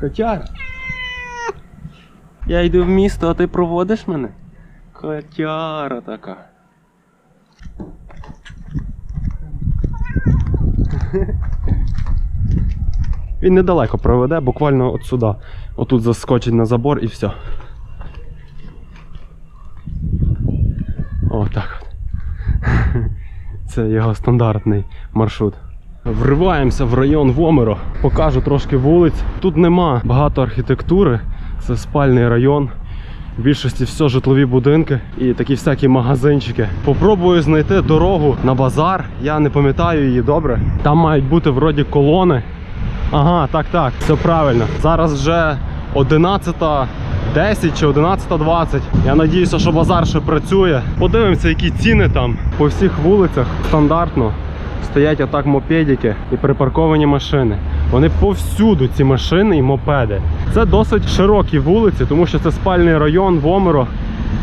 Котяра. Я йду в місто, а ти проводиш мене? Котяра така. Він недалеко проведе, буквально от сюди. Отут заскочить на забор і все. О, так от. Це його стандартний маршрут. Вриваємося в район Вомеро. Покажу трошки вулиць. Тут нема багато архітектури. Це спальний район. В більшості все житлові будинки і такі всякі магазинчики. Попробую знайти дорогу на базар. Я не пам'ятаю її добре. Там мають бути вроді колони. Ага, так, так, все правильно. Зараз вже 11.10 чи 11.20. Я надіюся, що базар ще працює. Подивимося, які ціни там по всіх вулицях стандартно. Стоять отак мопедики і припарковані машини. Вони повсюду, ці машини і мопеди. Це досить широкі вулиці, тому що це спальний район Вомеро.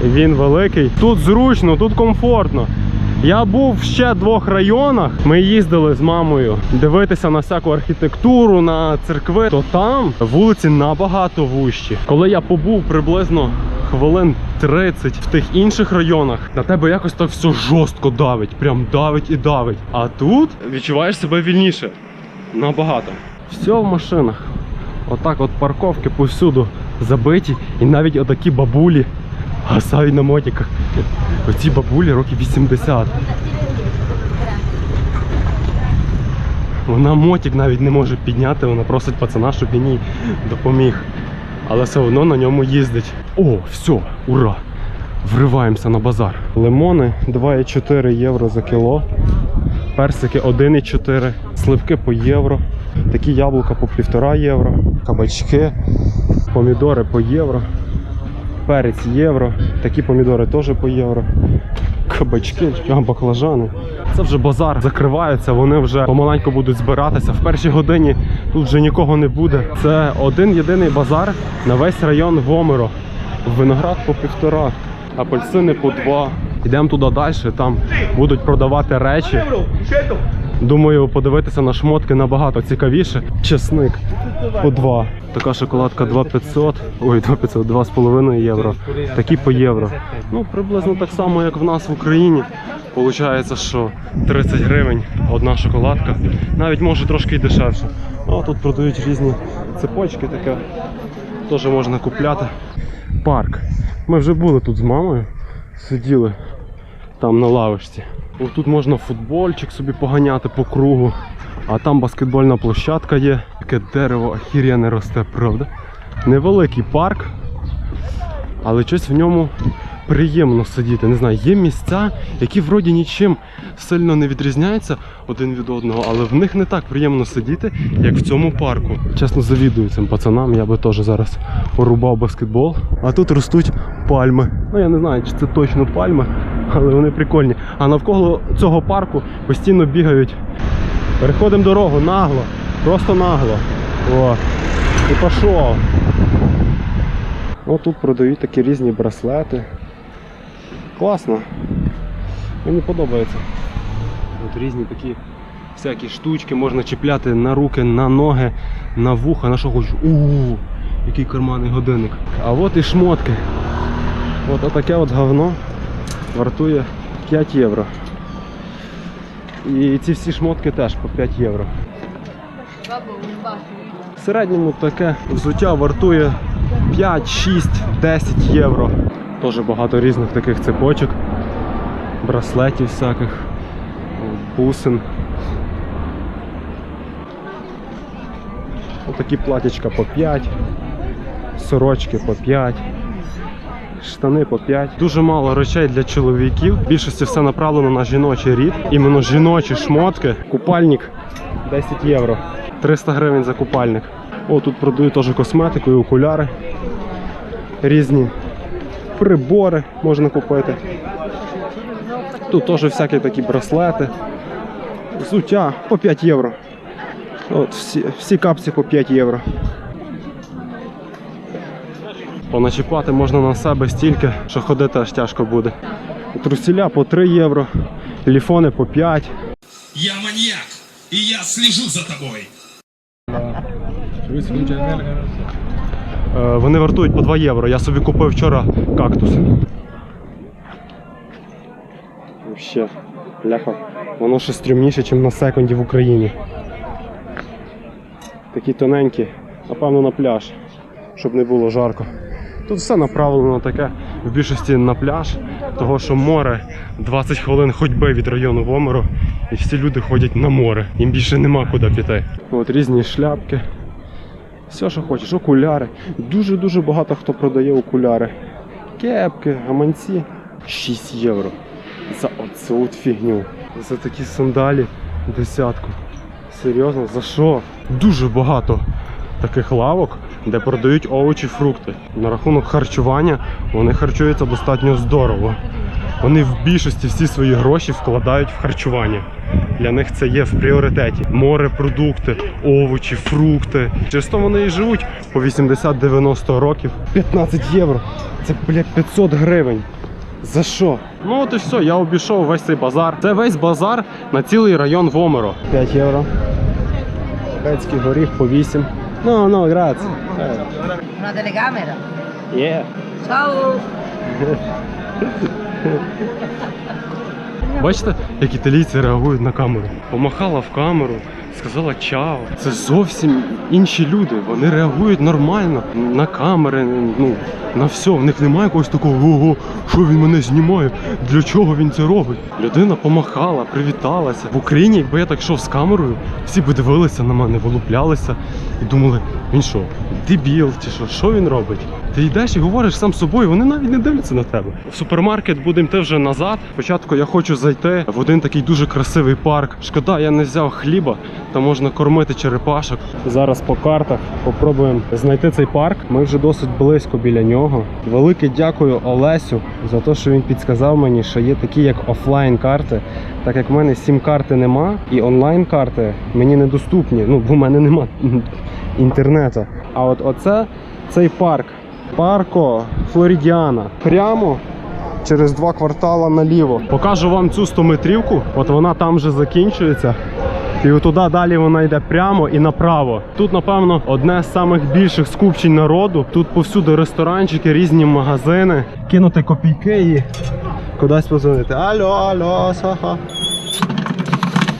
Він великий. Тут зручно, тут комфортно. Я був в ще двох районах. Ми їздили з мамою дивитися на всяку архітектуру, на церкви. То там вулиці набагато вущі. Коли я побув приблизно хвилин 30 в тих інших районах, на тебе якось так все жорстко давить. Прям давить і давить. А тут відчуваєш себе вільніше. Набагато. Все в машинах. Отак от парковки повсюду забиті. І навіть отакі бабулі гасають на мотиках. Оці бабулі років 80. Вона мотик навіть не може підняти, вона просить пацана, щоб їй допоміг. Але все одно на ньому їздить. О, все, ура! Вриваємося на базар. Лимони 2,4 євро за кіло. Персики 1,4, сливки по євро, такі яблука по 1,5 євро, кабачки, помідори по євро, перець євро, такі помідори теж по євро. Кабачки, баклажани. Це вже базар закривається, вони вже помаленьку будуть збиратися. В першій годині тут вже нікого не буде. Це один єдиний базар на весь район Вомеро. Виноград по півтора, апельсини по два. Йдемо туди далі, там будуть продавати речі. Думаю, подивитися на шмотки набагато цікавіше. Чесник по 2. Така шоколадка 2500, ой, 2500, 2,5 євро. Такі по євро. Ну, приблизно так само, як в нас в Україні. Получається, що 30 гривень одна шоколадка. Навіть може трошки й дешевше. А тут продають різні цепочки, таке теж можна купляти. Парк. Ми вже були тут з мамою, сиділи там на лавочці. Тут можна футбольчик собі поганяти по кругу, а там баскетбольна площадка є. Таке дерево охір'яне росте, правда? Невеликий парк, але щось в ньому приємно сидіти. Не знаю, є місця, які вроді нічим сильно не відрізняються один від одного, але в них не так приємно сидіти, як в цьому парку. Чесно, завідую цим пацанам, я би теж зараз порубав баскетбол. А тут ростуть пальми. Ну я не знаю, чи це точно пальми, але вони прикольні. А навколо цього парку постійно бігають. Переходимо дорогу нагло, просто нагло. О, і пішов. О, тут продають такі різні браслети. Класно. Мені подобається. От різні такі всякі штучки можна чіпляти на руки, на ноги, на вуха, на що хочеш. Ууу, який карманний годинник. А от і шмотки. От отаке от говно вартує 5 євро. І ці всі шмотки теж по 5 євро. В середньому таке взуття вартує 5, 6, 10 євро. Теж багато різних таких цепочок, браслетів всяких, бусин. Отакі платічка по 5, сорочки по 5, штани по 5. Дуже мало речей для чоловіків. В більшості все направлено на жіночий рід. Іменно жіночі шмотки. Купальник 10 євро. 300 гривень за купальник. О, тут продають теж косметику і окуляри. Різні прибори можна купити. Тут теж всякі такі браслети. Взуття по 5 євро. От всі, всі капці по 5 євро. Поначіпати можна на себе стільки, що ходити аж тяжко буде. Трусіля по 3 євро, ліфони по 5. Я маньяк, и я слежу за тобой. Е, Вони вартують по 2 євро. Я собі купив вчора кактус. Вообще, ляха, воно ще стрімніше, ніж на секунді в Україні. Такі тоненькі, напевно, на пляж, щоб не було жарко. Тут все направлено таке в більшості на пляж, того що море 20 хвилин ходьби від району Вомеру, і всі люди ходять на море. Їм більше нема куди піти. От різні шляпки. Все, що хочеш, окуляри. Дуже-дуже багато хто продає окуляри. Кепки, гаманці. 6 євро. За оцю от фігню. За такі сандалі десятку. Серйозно, за що? Дуже багато таких лавок, де продають овочі, фрукти. На рахунок харчування вони харчуються достатньо здорово. Вони в більшості всі свої гроші вкладають в харчування. Для них це є в пріоритеті. Морепродукти, овочі, фрукти. Через то вони і живуть по 80-90 років. 15 євро. Це, блядь, 500 гривень. За що? Ну от і все, я обійшов весь цей базар. Це весь базар на цілий район Вомеро. 5 євро. Грецький горіх по 8. Ну, ну, грац. Una telecamera. Є. Ciao. Бачите, як італійці реагують на камеру. Помахала в камеру, сказала чао. Це зовсім інші люди. Вони реагують нормально на камери, ну на все. В них немає якогось такого ого, що він мене знімає, для чого він це робить. Людина помахала, привіталася. В Україні, якби я так йшов з камерою, всі би дивилися на мене, вилуплялися і думали, він що, дебіл чи що, що він робить? Ти йдеш і говориш сам з собою, вони навіть не дивляться на тебе. В супермаркет будемо йти вже назад. Спочатку я хочу зайти в один такий дуже красивий парк. Шкода, я не взяв хліба, там можна кормити черепашок. Зараз по картах попробуємо знайти цей парк. Ми вже досить близько біля нього. Велике дякую Олесю за те, що він підсказав мені, що є такі як офлайн карти. Так як в мене сім карти нема, і онлайн карти мені недоступні. Ну, бо в мене нема інтернету. А от оце цей парк. Парко Флорідіана. Прямо через два квартала наліво. Покажу вам цю 100-метрівку. От вона там вже закінчується. І отуди далі вона йде прямо і направо. Тут, напевно, одне з самих більших скупчень народу. Тут повсюди ресторанчики, різні магазини. Кинути копійки і кудись позвонити. Алло, алло, саха.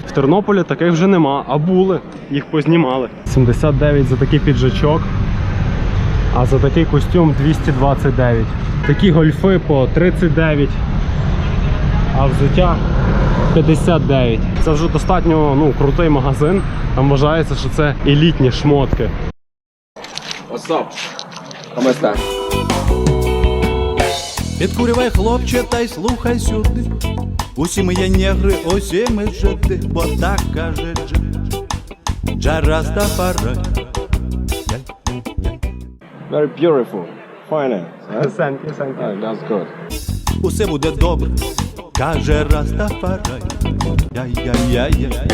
В Тернополі таких вже нема, а були, їх познімали. 79 за такий піджачок. А за такий костюм 229. Такі гольфи по 39. А взуття 59. Це вже достатньо ну, крутий магазин. Там вважається, що це елітні шмотки. Up? Підкурювай, хлопче, та й слухай сюди. Усі ми є негри, усі ми жиди, бо так каже Дж. Джарастафарай. Very beautiful. Finance. Huh? Thank you, thank Oh, that's good. Усе буде добре, каже Растафарай. Яй-яй-яй-яй.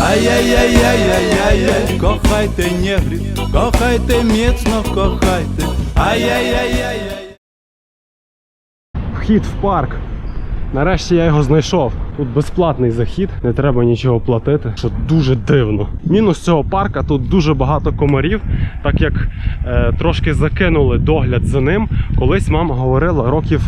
Ай-яй-яй-яй-яй-яй. Кохайте негрів, кохайте міцно, кохайте. Ай-яй-яй-яй-яй. Вхід в парк. Нарешті я його знайшов. Тут безплатний захід, не треба нічого платити, що дуже дивно. Мінус цього парка тут дуже багато комарів, так як е, трошки закинули догляд за ним. Колись мама говорила років,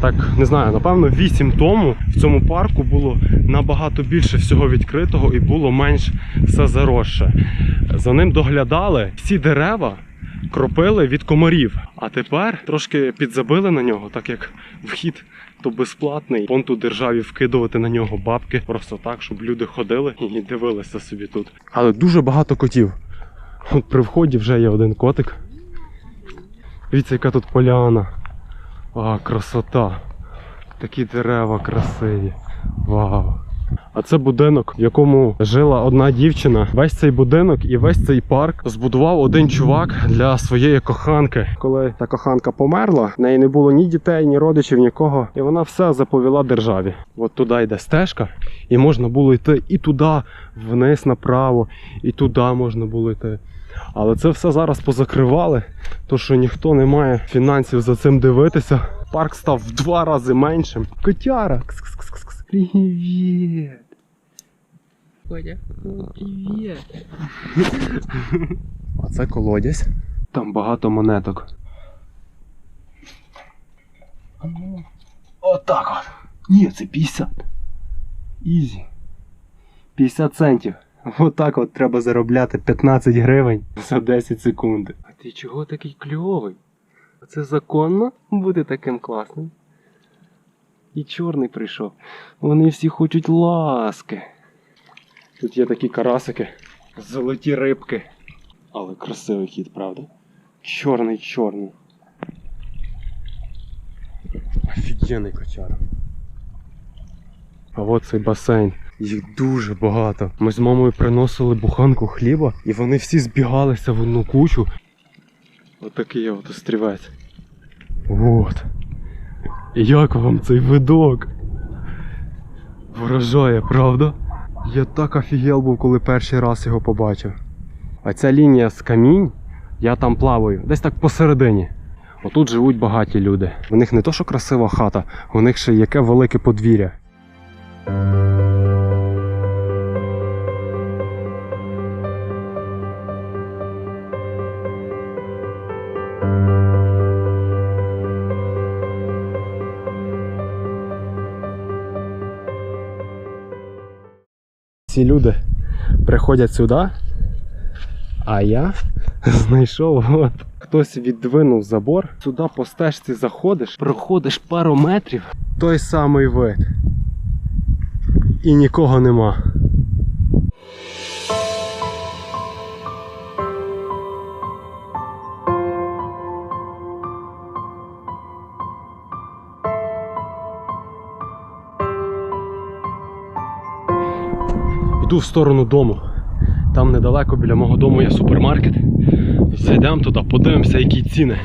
так не знаю, напевно, 8 тому в цьому парку було набагато більше всього відкритого і було менш все заросше. За ним доглядали всі дерева кропили від комарів. А тепер трошки підзабили на нього, так як вхід то безплатний. Понту державі вкидувати на нього бабки просто так, щоб люди ходили і дивилися собі тут. Але дуже багато котів. От при вході вже є один котик. Дивіться, яка тут поляна. А, красота. Такі дерева красиві. Вау. А це будинок, в якому жила одна дівчина. Весь цей будинок і весь цей парк збудував один чувак для своєї коханки. Коли та коханка померла, в неї не було ні дітей, ні родичів, нікого. І вона все заповіла державі. От туди йде стежка, і можна було йти і туди, вниз направо, і туди можна було йти. Але це все зараз позакривали, то що ніхто не має фінансів за цим дивитися. Парк став в два рази меншим. Котяра! Привіт! Коля. Привіт. Оце колодязь. Там багато монеток. Отак от. Ні, це 50. Ізі. 50 центів. Отак от треба заробляти 15 гривень за 10 секунд. А ти чого такий кльовий? А Це законно бути таким класним? І чорний прийшов. Вони всі хочуть ласки. Тут є такі карасики, золоті рибки. Але красивий кіт, правда? Чорний, чорний. Офігенний кочара. А от цей басейн. Їх дуже багато. Ми з мамою приносили буханку хліба, і вони всі збігалися в одну кучу. Отакий от острівець. От. Як вам цей видок? Вражає, правда? Я так офігел був, коли перший раз його побачив. А ця лінія з камінь, я там плаваю, десь так посередині. Отут живуть багаті люди. У них не то, що красива хата, у них ще яке велике подвір'я. Ці люди приходять сюди, а я знайшов от. Хтось віддвинув забор, сюди по стежці заходиш, проходиш пару метрів, той самий вид. І нікого нема. Йду в сторону дому. Там недалеко біля мого дому є супермаркет. Зайдемо туди, подивимося, які ціни.